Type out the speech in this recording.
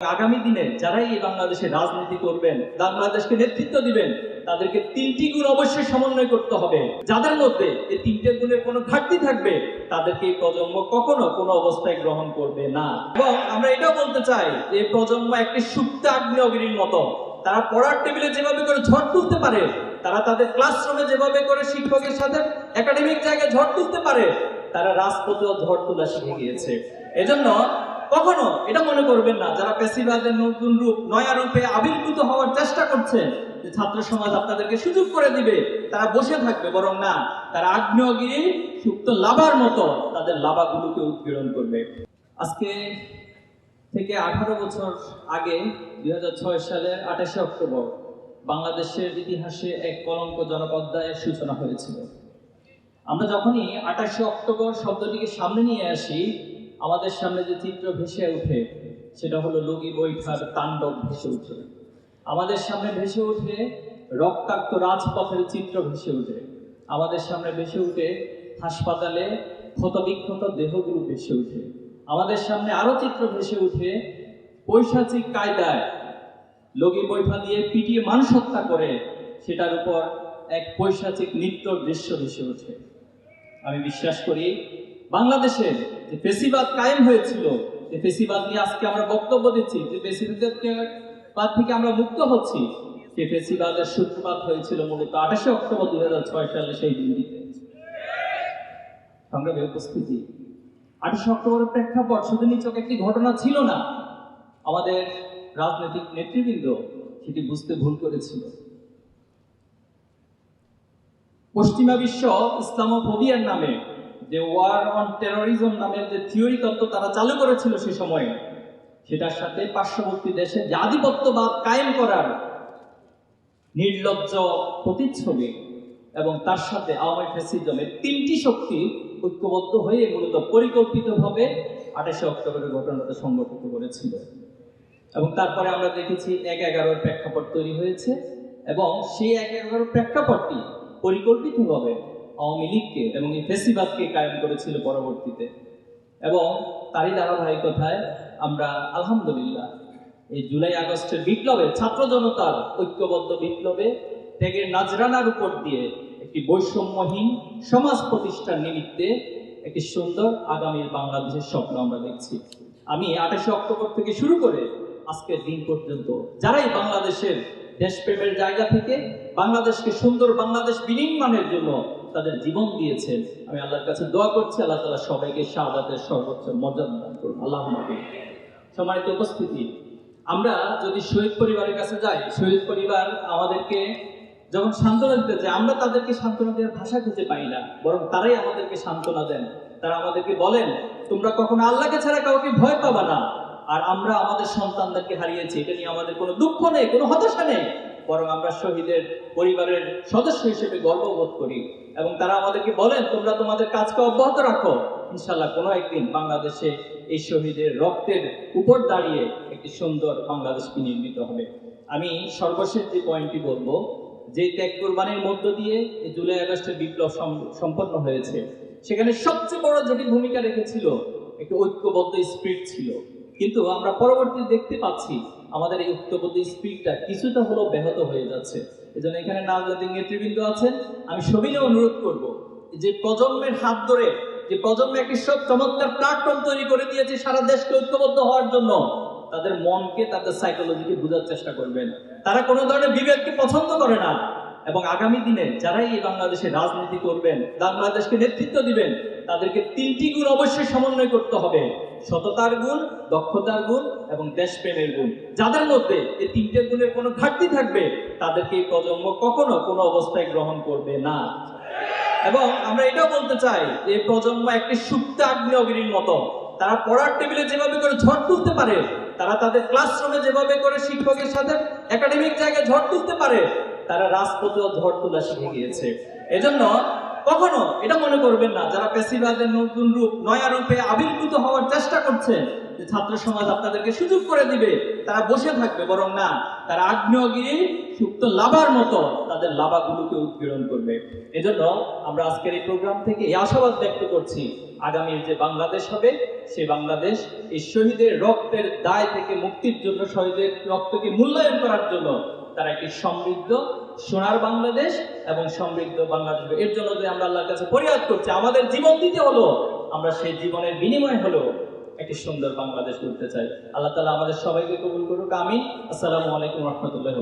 আগামী দিনে যারাই এই বাংলাদেশে রাজনীতি করবেন, বাংলাদেশকে নেতৃত্ব দিবেন, তাদেরকে তিনটি গুণ অবশ্যই সমন্বয় করতে হবে। যাদের মধ্যে এই তিনটে গুণের কোনো ঘাটতি থাকবে, তাদেরকে এই প্রজন্ম কখনো কোনো অবস্থায় গ্রহণ করবে না। এবং আমরা এটাও বলতে চাই যে প্রজন্ম একটি সুপ্ত আগ্নেয়গিরির মতো। তারা পড়ার টেবিলে যেভাবে করে ঝড় তুলতে পারে, তারা তাদের ক্লাসরুমে যেভাবে করে শিক্ষকের সাথে একাডেমিক জায়গায় ঝড় তুলতে পারে, তারা রাজপথেও ঝড় তোলা শিখে গিয়েছে। এজন্য কখনো এটা মনে করবেন না, যারা পেশিবাদের নতুন রূপ, নয়া রূপে আবির্ভূত হওয়ার চেষ্টা করছেন যে ছাত্র সমাজ আপনাদেরকে সুযোগ করে দিবে, তারা বসে থাকবে, বরং না, তারা আগ্নেয়গিরি, সুপ্ত লাভার মতো তাদের লাভাগুলোকে উৎপীড়ন করবে। আজকে থেকে আঠারো বছর আগে, দুই সালের আঠাশে অক্টোবর, বাংলাদেশের ইতিহাসে এক কলঙ্ক জনক অধ্যায়ের সূচনা হয়েছিল। আমরা যখনই আঠাশে অক্টোবর শব্দটিকে সামনে নিয়ে আসি আমাদের সামনে যে চিত্র ভেসে ওঠে, সেটা হলো লগি বৈঠার তাণ্ডব ভেসে ওঠে। আমাদের সামনে ভেসে ওঠে রক্তাক্ত রাজপথের চিত্র ভেসে ওঠে। আমাদের সামনে ভেসে ওঠে হাসপাতালে ক্ষতবিক্ষত দেহগুলো ভেসে ওঠে। আমাদের সামনে আরও চিত্র ভেসে ওঠে পৈশাচিক কায়দায়। লগি বৈঠা দিয়ে পিটিয়ে মানুষ হত্যা করে, সেটার উপর এক পৈশাচিক নৃত্যর দৃশ্য ভেসে ওঠে। আমি বিশ্বাস করি বাংলাদেশে যে ফেসিবাদ কায়েম হয়েছিল, যে ফেসিবাদ নিয়ে আজকে আমরা বক্তব্য দিচ্ছি, যে ফেসিবাদকে বাদ থেকে আমরা মুক্ত হচ্ছি, সে ফেসিবাদের সূত্রপাত হয়েছিল মূলত আঠাশে অক্টোবর দুই হাজার ছয় সালে সেই দিনটিতে সংগ্রামে উপস্থিতি। আঠাশে অক্টোবরের প্রেক্ষাপট শুধু নিচক একটি ঘটনা ছিল না, আমাদের রাজনৈতিক নেতৃবৃন্দ সেটি বুঝতে ভুল করেছিল। পশ্চিমা বিশ্ব ইসলামোফোবিয়ার নামে যে ওয়ার অন টেরোরিজম নামের যে থিওরি তত্ত্ব তারা চালু করেছিল সে সময়ে, সেটার সাথে পার্শ্ববর্তী দেশে যে আধিপত্যবাদ কায়েম করার নির্লজ্জ প্রতিচ্ছবি এবং তার সাথে আওয়ামী ফ্যাসিজমের তিনটি শক্তি ঐক্যবদ্ধ হয়ে মূলত পরিকল্পিতভাবে আঠাশে অক্টোবরের ঘটনাটা সংগঠিত করেছিল। এবং তারপরে আমরা দেখেছি এক এগারোর প্রেক্ষাপট তৈরি হয়েছে এবং সেই এক এগারোর প্রেক্ষাপটটি পরিকল্পিতভাবে আওয়ামী লীগকে এবং এই ফেসিবাদকে কায়েম করেছিল পরবর্তীতে। এবং তারই ধারাবাহিকতায় আমরা আলহামদুলিল্লাহ এই জুলাই আগস্টের বিপ্লবে ছাত্র জনতার ঐক্যবদ্ধ বিপ্লবে ত্যাগের নাজরানার উপর দিয়ে একটি বৈষম্যহীন সমাজ প্রতিষ্ঠার নিমিত্তে একটি সুন্দর আগামীর বাংলাদেশের স্বপ্ন আমরা দেখছি। আমি আঠাশে অক্টোবর থেকে শুরু করে আজকের দিন পর্যন্ত যারাই বাংলাদেশের দেশপ্রেমের জায়গা থেকে বাংলাদেশকে সুন্দর বাংলাদেশ বিনির্মাণের জন্য তাদের জীবন দিয়েছে। আমি আল্লাহর কাছে দোয়া করছি, আল্লাহ তালা সবাইকে শাহাদাতের সর্বোচ্চ মর্যাদা দান করুন। আল্লাহ সম্মানিত উপস্থিতি, আমরা যদি শহীদ পরিবারের কাছে যাই, শহীদ পরিবার আমাদেরকে যখন সান্ত্বনা দিতে চায়, আমরা তাদেরকে সান্ত্বনা দেওয়ার ভাষা খুঁজে পাই না, বরং তারাই আমাদেরকে সান্ত্বনা দেন। তারা আমাদেরকে বলেন, তোমরা কখনো আল্লাহকে ছাড়া কাউকে ভয় পাবা না। আর আমরা আমাদের সন্তানদেরকে হারিয়েছি। এটা নিয়ে আমাদের কোনো দুঃখ নেই, কোনো হতাশা নেই। বরং আমরা শহীদের পরিবারের সদস্য হিসেবে গর্ববোধ করি। এবং তারা আমাদেরকে বলেন, তোমরা তোমাদের কাজকে অব্যাহত রাখো। ইনশাল্লাহ কোনো একদিন বাংলাদেশে এই শহীদের রক্তের উপর দাঁড়িয়ে একটি সুন্দর বাংলাদেশ নির্মিত হবে। আমি সর্বশেষ যে পয়েন্টটি বলব, যে ত্যাগ কোরবানির মধ্য দিয়ে জুলাই আগস্টের বিপ্লব সম- সম্পন্ন হয়েছে, সেখানে সবচেয়ে বড় যেটি ভূমিকা রেখেছিল একটি ঐক্যবদ্ধ স্পিরিট ছিল। কিন্তু আমরা পরবর্তী দেখতে পাচ্ছি আমাদের এই উত্তপতি স্পিডটা কিছুটা হলেও ব্যাহত হয়ে যাচ্ছে। এজন্য এখানে রাজনৈতিক নেতৃবৃন্দ আছেন। আমি সবিনে অনুরোধ করব, যে প্রজন্মের হাত ধরে, যে প্রজন্মে একটি সব চমৎকার প্ল্যাটফর্ম তৈরি করে দিয়েছে সারা দেশকে ঐক্যবদ্ধ হওয়ার জন্য, তাদের মনকে, তাদের সাইকোলজিকে বোঝার চেষ্টা করবেন। তারা কোনো ধরনের বিবেককে পছন্দ করে না। এবং আগামী দিনে যারাই এই বাংলাদেশে রাজনীতি করবেন, বাংলাদেশকে নেতৃত্ব দিবেন, তাদেরকে তিনটি গুণ অবশ্যই সমন্বয় করতে হবে। সততার গুণ, দক্ষতার গুণ এবং দেশপ্রেমের গুণ। যাদের মধ্যে এই তিনটে গুণের কোনো ঘাটতি থাকবে, তাদেরকে এই প্রজন্ম কখনো কোনো অবস্থায় গ্রহণ করবে না। এবং আমরা এটাও বলতে চাই এই প্রজন্ম একটি সুপ্ত আগ্নেয়গিরির মতো। তারা পড়ার টেবিলে যেভাবে করে ঝড় তুলতে পারে, তারা তাদের ক্লাসরুমে যেভাবে করে শিক্ষকের সাথে একাডেমিক জায়গায় ঝড় তুলতে পারে তারা রাজপথেও ঝড় তোলা শিখে গিয়েছে। এজন্য কখনো এটা মনে করবেন না, যারা পেশিবাদের নতুন রূপ, নয়া রূপে আবির্ভূত হওয়ার চেষ্টা করছেন ছাত্র সমাজ আপনাদেরকে সুযোগ করে দিবে, তারা বসে থাকবে, বরং না, তারা আগ্নেয়গিরি, সুপ্ত লাভার মতো তাদের লাভাগুলোকে উৎপীড়ন করবে। এজন্য আমরা আজকের এই প্রোগ্রাম থেকে এই আশাবাদ ব্যক্ত করছি, আগামীর যে বাংলাদেশ হবে, সে বাংলাদেশ এই শহীদের রক্তের দায় থেকে মুক্তির জন্য, শহীদের রক্তকে মূল্যায়ন করার জন্য তারা একটি সমৃদ্ধ সোনার বাংলাদেশ এবং সমৃদ্ধ বাংলাদেশ এর জন্য যদি আমরা আল্লাহর কাছে ফরিয়াদ করছি, আমাদের জীবন দিতে হলো, আমরা সেই জীবনের বিনিময় হলো একটি সুন্দর বাংলাদেশ করতে চাই। আল্লাহ তালা আমাদের সবাইকে কবুল করুক। আমিন। আসসালামু আলাইকুম রহমতুল্লাহ